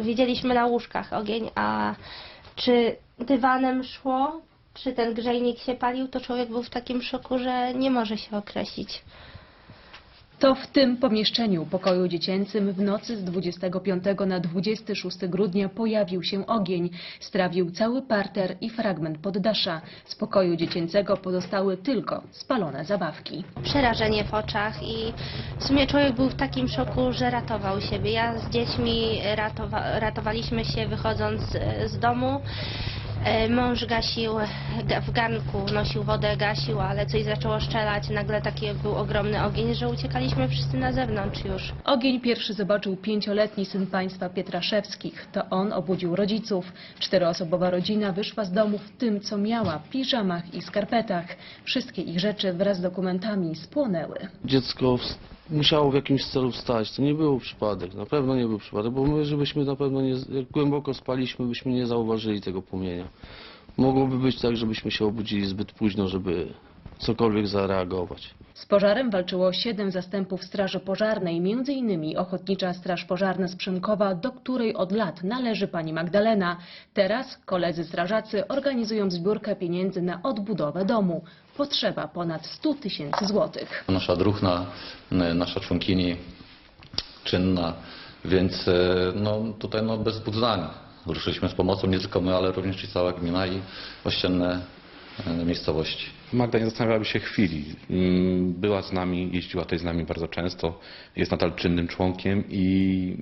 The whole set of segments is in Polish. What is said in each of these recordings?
widzieliśmy na łóżkach ogień, a czy dywanem szło, czy ten grzejnik się palił, to człowiek był w takim szoku, że nie może się określić. To w tym pomieszczeniu pokoju dziecięcym w nocy z 25 na 26 grudnia pojawił się ogień. Strawił cały parter i fragment poddasza. Z pokoju dziecięcego pozostały tylko spalone zabawki. Przerażenie w oczach i w sumie człowiek był w takim szoku, że ratował siebie. Ja z dziećmi ratowa- ratowaliśmy się wychodząc z domu. E, Mąż gasił ga- w garnku, nosił wodę, gasił, ale coś zaczęło szczelać. Nagle taki był ogromny ogień, że uciekaliśmy wszyscy na zewnątrz już. Ogień pierwszy zobaczył pięcioletni syn państwa Pietraszewskich. To on obudził rodziców. Czteroosobowa rodzina wyszła z domu w tym, co miała, piżamach i skarpetach. Wszystkie ich rzeczy wraz z dokumentami spłonęły. Dziecko musiało w jakimś celu wstać. To nie był przypadek, na pewno nie był przypadek, bo my, żebyśmy na pewno nie, jak głęboko spaliśmy, byśmy nie zauważyli tego płomienia. Mogłoby być tak, żebyśmy się obudzili zbyt późno, żeby cokolwiek zareagować. Z pożarem walczyło siedem zastępów Straży Pożarnej, między innymi Ochotnicza Straż Pożarna z Przemkowa, do której od lat należy pani Magdalena. Teraz koledzy strażacy organizują zbiórkę pieniędzy na odbudowę domu. Potrzeba ponad 100 tysięcy złotych. nasza druhna, nasza członkini czynna, więc e, no, tutaj no, bez wzbudzania. Ruszyliśmy z pomocą nie tylko my, ale również i cała gmina i ościenne e, miejscowości. Magda nie zastanawiałaby się chwili. Mm, Była z nami, jeździła tutaj z nami bardzo często, jest nadal czynnym członkiem i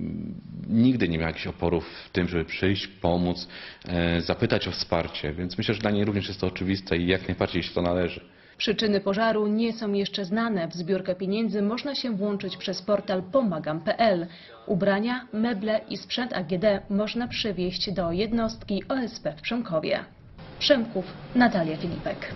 nigdy nie miała jakichś oporów w tym, żeby przyjść, pomóc, e, zapytać o wsparcie, więc myślę, że dla niej również jest to oczywiste i jak najbardziej się to należy. Przyczyny pożaru nie są jeszcze znane. W zbiórkę pieniędzy można się włączyć przez portal pomagam.pl. Ubrania, meble i sprzęt AGD można przywieźć do jednostki OSP w Przemkowie. Przemków, Natalia Filipek.